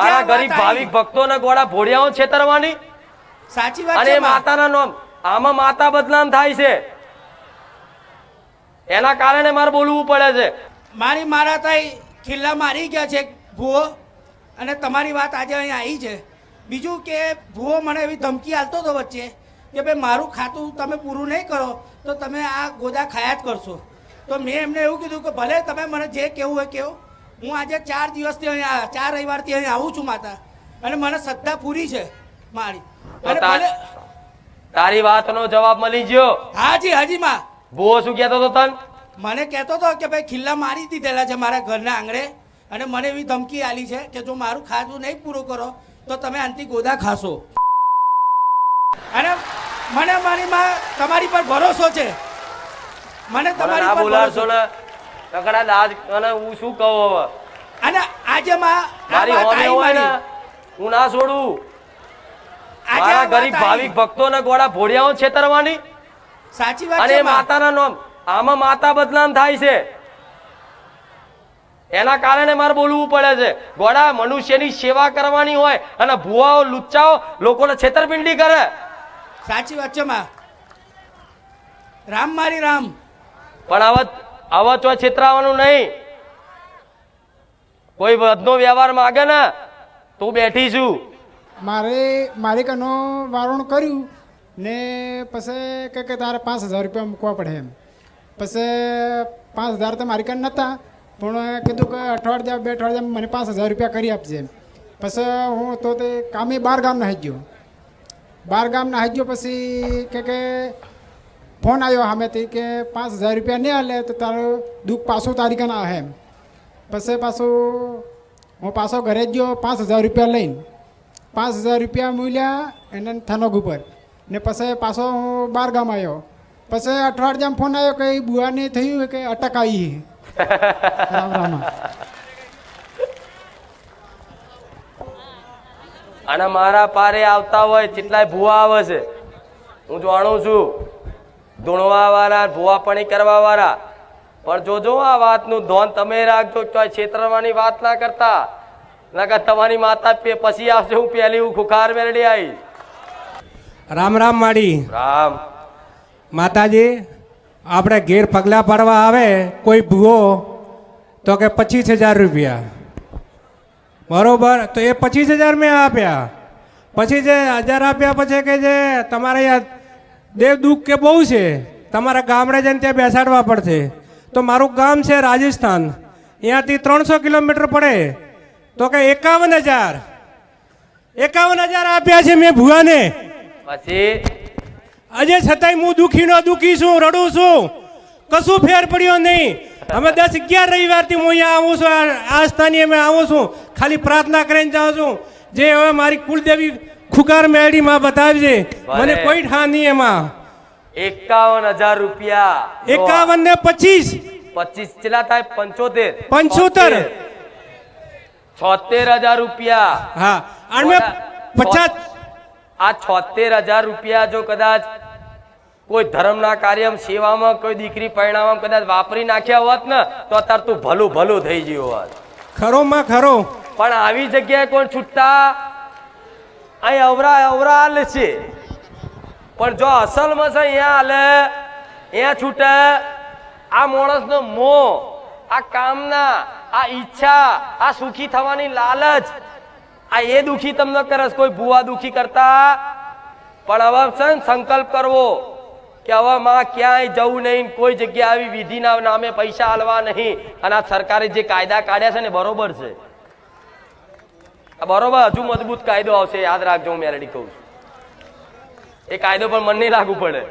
મારા ગરીબ. ભાવિક ભક્તોને ગોળા ભોળિયાઓ છેતરવાની સાચી વાત અને. માતાના નામ આમાં માતા બદનામ થાય છે. એના કારણે મારે બોલવું પડે છે. મારી મારા તાઈ ખિલ્લા મારી ગયા છે ભૂવો. અને તમારી વાત આજે અહીં આવી છે. બીજું કે ભૂવો મને એવી ધમકી આપતો હતો વચ્ચે કે ભાઈ મારું ખાતું તમે પૂરું નહીં કરો તો તમે આ ગોદા ખાયા જ કરશો. તો મેં એમને એવું કીધું કે ભલે તમે મને જે કહેવું હોય કહો હું આજે ચાર દિવસથી અહીંયા ચાર રવિવારથી અહીં આવું છું માતા. અને મને સત્તા પૂરી છે મારી. અને તાર- ભલે તારી વાતનો જવાબ મળી ગયો. હાજી હાજી માં. બો શું કહેતો હતો તન? મને કહેતો હતો કે ભાઈ ખિલ્લા મારી દીધેલા છે મારા ઘરના આંગણે. અને મને એવી ધમકી આલી છે કે જો મારું ખાધું નહીં પૂરું કરો તો તમે આનથી ગોદા ખાશો. અને મને મારી માં તમારી પર ભરોસો છે. મને મને તમારી પર ભરોસો ને તકડા દાદ અને હું શું કહું હવે? અને આજે માં મારી હોમે હોય ને હું ના છોડું. મારા ગરીબ ભાવિક ભક્તો ને ગોળા ભોળિયાઓ છેતરવાની. સાચી વાત અને. માતાના નામ આમાં માતા બદનામ થાય છે. એના કારણે મારે બોલવું પડે છે. ગોળા મનુષ્યની સેવા કરવાની હોય અને ભુવાઓ લુચ્ચાઓ લોકોને છેતરપિંડી કરે. સાચી વાત છે માં. રામ મારી રામ. પણ આવા આવા ચો છેતરાવાનું નહીં. કોઈ વધનો વ્યવહાર માગે ને, તો બેઠી છું. મારે મારે કનો વારણ કર્યું ને પછી કે કે તારે પાંચ હજાર રૂપિયા મૂકવા પડે એમ. પછી પાંચ હજાર તો મારી કાન નહોતા પણ કીધું કે અઠવાડિયા, બે અઠવાડિયા મને પાંચ હજાર રૂપિયા કરી આપજે પછી હું તો તે કામે બાર ગામ નાહી ગયો બાર ગામ નાહી ગયો પછી કે કે ફોન આવ્યો સામેથી કે પાંચ હજાર રૂપિયા નહીં હાલે તો તારું દુઃખ પાછું તારીખે ના આવે એમ. પછી પાછું હું પાછો ઘરે જ ગયો પાંચ હજાર રૂપિયા લઈને. પાંચ હજાર રૂપિયા મૂલ્યા એને થનોગ ઉપર. ને પછી પાછો હું બાર ગામ આવ્યો પછી અઠવાડિયામાં ફોન આવ્યો કે ઈ બુઆને થયું કે અટક આવી રામ રામ. અને મારા પારે આવતા હોય કેટલાય ભૂવા આવે છે. હું જાણું છું. ધૂણવા વાળા ભૂવાપણી કરવા વાળા પણ જોજો આ વાતનું ધોન તમે રાખજો તો છેતરવાની વાત ના કરતા. નકર તમારી માતા પછી આવશે હું પહેલી હું ખુખાર મેળડી આવી રામ રામ માડી રામ. માતાજી આપણે ઘેર પગલાં પાડવા આવે કોઈ ભૂવો તો કે પચીસ હજાર રૂપિયા. બરોબર તો એ પચીસ હજાર મેં આપ્યા. પછી જે હજાર આપ્યા પછી કે જે તમારે યાર દેવ દુઃખ કે બહુ છે? તમારા ગામડે જઈને ત્યાં બેસાડવા પડશે. તો મારું ગામ છે રાજસ્થાન. અહીંયાથી ત્રણસો કિલોમીટર પડે. તો કે એકાવન હજાર. એકાવન હજાર આપ્યા છે મેં ભુવાને. પછી આજે છતાંય હું દુખીનો દુખી છું રડું છું. કશું ફેર પડ્યો નહીં. અમે દસ અગિયાર રવિવારથી હું અહીંયા આવું છું. આ- સ્થાનીય સ્થાને અમે આવું છું. ખાલી પ્રાર્થના કરીને જાઉં છું. જે હવે મારી કુલદેવી ખુકાર મેળી માં બતાવજે. મને કોઈ ઠા નહીં એમાં. એકાવન હજાર રૂપિયા. એકાવન ને પચીસ. પચીસ ચેલા થાય? પંચોતેર. પંચોતેર. છોતેર હજાર રૂપિયા. હા. અને પચાસ આ છોતેર હજાર રૂપિયા જો કદાચ કોઈ ધર્મના કાર્યમાં સેવામાં કોઈ દીકરી પરિણામમાં કદાચ વાપરી નાખ્યા હોત ને તો અત્યારે તું ભલું ભલું થઈ ગયું હોત. ખરો માં ખરો. પણ આવી જગ્યાએ કોણ છૂટતા? અહીં અવરા અવરા હાલ છે. પણ જો અસલમાં છે, અહીંયા હાલે, અહીંયા છૂટે, આ માણસનો મોહ, આ કામના, આ ઈચ્છા, આ સુખી થવાની લાલચ, આ એ દુખી તમને કરે કોઈ ભૂવા દુખી કરતા? પણ હવે છે સંકલ્પ કરવો કે હવે માં ક્યાંય જવું નહીં, કોઈ જગ્યાએ આવી વિધિના નામે પૈસા આલવા નહીં. અને આ સરકારે જે કાયદા કાઢ્યા છે ને બરોબર છે. બરોબર, હજુ મજબૂત કાયદો આવશે, યાદ રાખજો હું મેલેડી કહું છું. એ કાયદો પણ મન નહીં લાગુ પડે.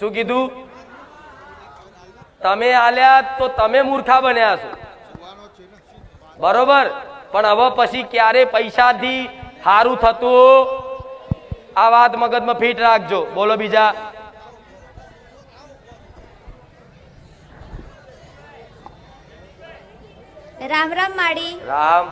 શું કીધું? તમે આલ્યા તો તમે મૂર્ખા બન્યા છો. બરોબર? પણ હવે પછી ક્યારે પૈસાથી સારું થતું? આ વાત મગજમાં ફિટ રાખજો. બોલો બીજા. રામ રામ માડી. રામ.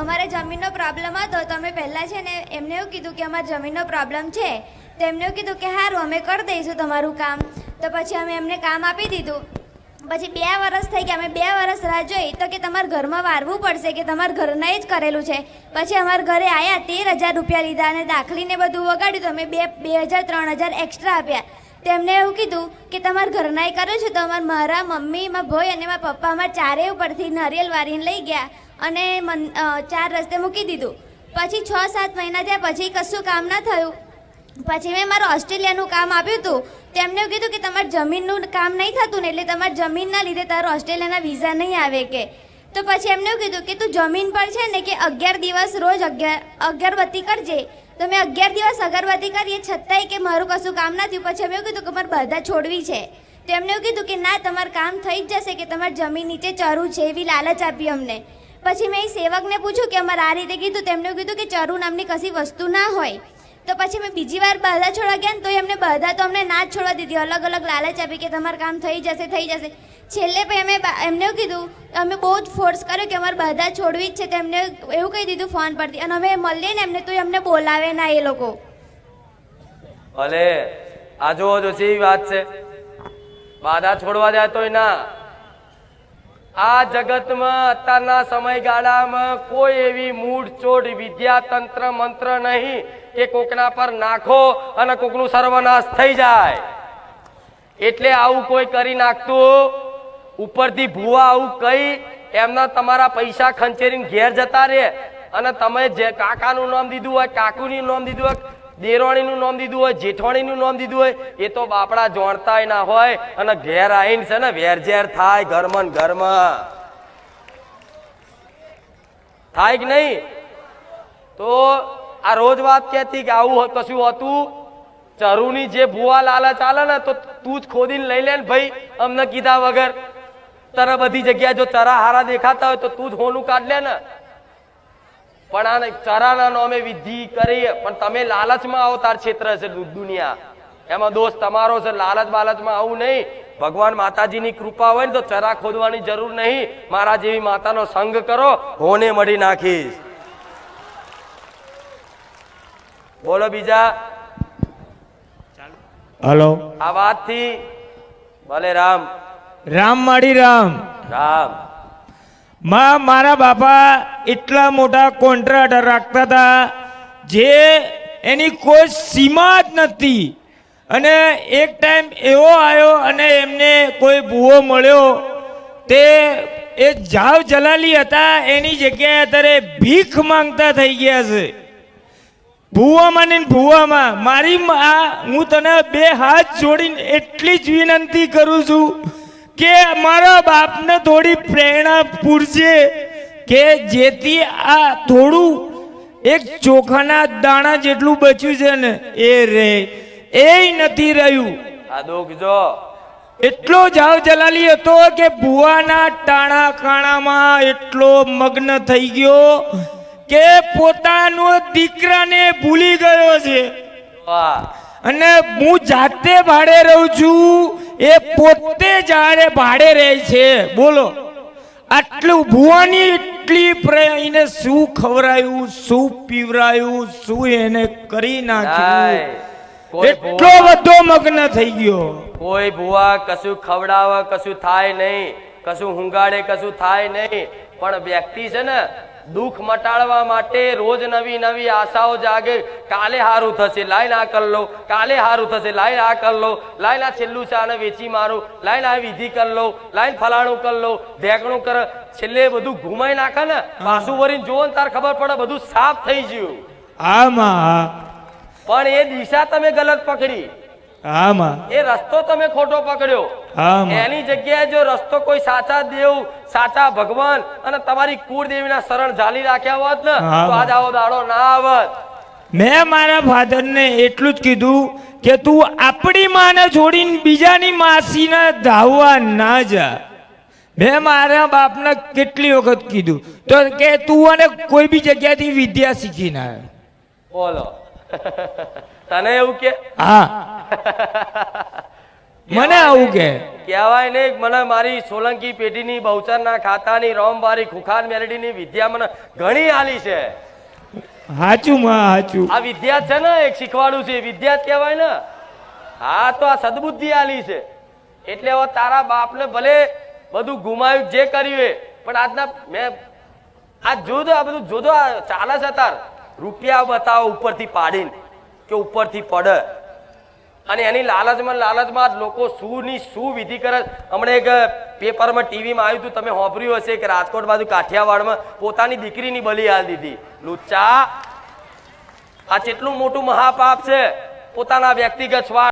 અમારે જમીનનો પ્રોબ્લેમ હતો. તો અમે પહેલાં છે ને એમને એવું કીધું કે અમારે જમીનનો પ્રોબ્લેમ છે. તો એમને એવું કીધું કે સારું અમે કરી દઈશું તમારું કામ. તો પછી અમે એમને કામ આપી દીધું. પછી બે વર્ષ થઈ ગયા. અમે બે વર્ષ રાહ જોઈ તો કે તમારે ઘરમાં વારવું પડશે કે તમારા ઘરના જ કરેલું છે. પછી અમારા ઘરે આવ્યા તેર હજાર રૂપિયા લીધા અને દાખલીને બધું વગાડ્યું તો અમે બે બે હજાર ત્રણ હજાર એક્સ્ટ્રા આપ્યા. તેમને એવું કીધું કે તમારા ઘરનાએ કર્યું છે તો અમારા મારા મમ્મી, મારા ભાઈ અને મારા પપ્પા અમારા ચારેય ઉપરથી નારિયેલ વારીને લઈ ગયા અને મન ચાર રસ્તે મૂકી દીધું. પછી છ, સાત મહિના થયા, પછી કશું કામ ના થયું. પછી મેં મારું ઓસ્ટ્રેલિયાનું કામ આપ્યું હતું. તેમને એવું કીધું કે તમારે જમીનનું કામ નહીં થતું ને એટલે તમારે જમીનના લીધે તારું ઓસ્ટ્રેલિયાના વિઝા નહીં આવે કે. તો પછી એમને એવું કીધું કે તું જમીન પર છે ને કે અગિયાર દિવસ રોજ અગિયાર, અગરબત્તી કરજે. તો મેં અગિયાર દિવસ અગરબત્તી કરીએ છતાંય કે મારું કશું કામ ના થયું. પછી અમે એવું કીધું કે મારે બધા છોડવી છે. તો એમને એવું કીધું કે ના, તમારું કામ થઈ જ જશે કે તમારી જમીન નીચે ચરું છે એવી લાલચ આપી અમને. પછી મેં એ સેવકને પૂછ્યું કે અમારે આ રીતે કીધું તેમણે કીધું કે ચરુ નામની કશી વસ્તુ ના હોય. તો પછી મેં બીજી વાર બધા છોડવા ગયા ને, તો એમને બધા તો અમને ના જ છોડવા દીધી. અલગ અલગ લાલચ આપી કે તમારું કામ થઈ જશે થઈ જશે. છેલ્લે પછી અમે એમને કીધું, અમે બહુ જ ફોર્સ કર્યો કે અમારે બધા છોડવી જ છે. તેમને એવું કહી દીધું ફોન પરથી. અને અમે મળીએ ને એમને તો એમને બોલાવે ના એ લોકો. ભલે આ જોવો જો છે વાત છે. બાધા છોડવા જાય તોય ના. આ જગતમાં અત્યારના સમયગાળામાં કોઈ એવી મૂળ ચોડ વિદ્યા તંત્ર, મંત્ર નહીં કે કોકના પર નાખો અને કોકનું સર્વનાશ થઈ જાય. એટલે આવું કોઈ કરી નાખતું? ઉપરથી ભૂવા આવું કઈ એમના તમારા પૈસા ખંચેરીને ઘેર જતા રહે. અને તમે જે કાકાનું નામ દીધું હોય, કાકુનું નામ દીધું હોય, દેરોણીનું નામ દીધું હોય જેઠવાણીનું નામ દીધું હોય, એ તો બાપડા જોણતાય ના હોય અને ઘેર આવીને છે ને વેર ઝેર થાય ઘરમાં ઘરમાં. થાય કે નહીં? તો આ રોજ વાત કહેતી કે આવું કશું હતું? ચરુની જે ભૂવા લાલચ ચાલે ને તો તું જ ખોદીને લઈ લે ને ભાઈ, અમને કીધા વગર. તારા બધી જગ્યાએ જો ચરા હારા દેખાતા હોય તો તું જ હોનું કાઢ લે ને. પણ આ ચરાના ચરાના નામે વિધિ કરી પણ તમે લાલચમાં અવતાર ક્ષેત્ર છે દુનિયા. એમાં દોષ તમારો છે લાલચ બાલચમાં આવું નહીં. ભગવાન માતાજીની કૃપા હોય ને તો ચરા ખોદવાની જરૂર નહીં. મારા જેવી માતાનો સંગ કરો હોને મળી નાખીશ. બોલો બીજા. હલો. આ વાતથી ભલે રામ. રામ માડી રામ. રામ. માં મારા બાપા એટલા મોટા કોન્ટ્રાક્ટર રાખતા હતા જે એની કોઈ સીમા જ નથી. અને એક ટાઈમ એવો આવ્યો અને એમને કોઈ ભૂવો મળ્યો. તે એ જાવ જલાલી હતા એની જગ્યાએ અત્યારે ભીખ માંગતા થઈ ગયા છે. ભૂવામાં ને ભૂવામાં મારી મા હું તને બે હાથ જોડીને એટલી જ વિનંતી કરું છું કે મારા બાપને થોડી પ્રેરણા પૂરજે કે જેથી આ થોડું એક ચોખાના દાણા જેટલું બચ્યું છે ને એ રે. એ નથી રહ્યું. આ દુઃખ જો. એટલો જાવ જલાલી હતો કે ભુવાના ટાણા કાણામાં એટલો મગ્ન થઈ ગયો કે પોતાનો દીકરાને ભૂલી ગયો છે. અને હું જાતે ભાડે રહું છું એ પોતે જાણે ભાડે રહે છે. બોલો. આટલું ભુવાની એટલી એને શું ખવરાયું શું પીવરાયું શું એને કરી નાખ્યું? એટલો બધો મગ્ન થઈ ગયો. કોઈ ભુવા કશું ખવડાવે કશું થાય નહીં. કશું હુંગાડે કશું થાય નહીં. પણ વ્યક્તિ છે ને દુઃખ મટાડવા માટે રોજ નવી નવી આશાઓ જાગે. કાલે હારું થશે લાઈન આ કર લો. કાલે હારું થશે લાઈન આ કર લો. લાઈન આ છેલ્લું છે આને વેચી મારો. લાઈન આ વિધિ કર લો. લાઈન ફલાણું કર લો. ઢેકણું કર. છેલ્લે બધું ઘુમાઈ નાખે ને? પાછું વરીને જોવો ને તાર ખબર પડે બધું સાફ થઈ ગયું. આમાં પણ એ દિશા તમે ગલત પકડી. આમાં. એ રસ્તો તમે ખોટો પકડ્યો. એની જગ્યાએ જો રસ્તો કોઈ સાચા દેવ સાચા ભગવાન અને તમારી કુળદેવીના શરણ ઝાલી રાખ્યા હોત ને તો આજ આવો દાડો ના આવત. મેં મારા ફાધરને એટલું જ કીધું કે તું આપણી માને છોડીને બીજાની માસીને ધાવવા ના જા. મેં મારા બાપને કેટલી વખત કીધું. તો કે તું અને કોઈ બી જગ્યાથી વિદ્યા શીખી ના. બોલો. તને એવું કે? હા. મને આવું કે. કહેવાય નહીં મને મારી સોલંકી પેઢીની બહુચરના ખાતાની રોમબારી ખુખાર મેલડીની વિદ્યા મને ઘણી આલી છે. હાચું માં હાચું. આ વિદ્યા છે ને એક શીખવાડું છે. વિદ્યા જ કહેવાય ને. હા તો આ સદબુદ્ધિ આલી છે. એટલે હવે તારા બાપને ભલે બધું ગુમાવ્યું જે કર્યું એ પણ આજના મેં આ જોજો આ બધું જોજો આ ચાલે છે તાર. રૂપિયા બતાવો ઉપરથી પાડીને. કે ઉપરથી પડે. અને એની લાલચમાં લાલચમાં લોકો શું ની શું વિધિ કરે. હમણાં એક પેપરમાં ટીવીમાં આવ્યું હતું, તમે હોંભર્યું હશે કે રાજકોટ બાજુ કાઠિયાવાડમાં પોતાની દીકરીની બલી હાલ દીધી. લુચ્ચા, આ કેટલું મોટું મહાપાપ છે. પોતાના વ્યક્તિગત સ્વાર્થ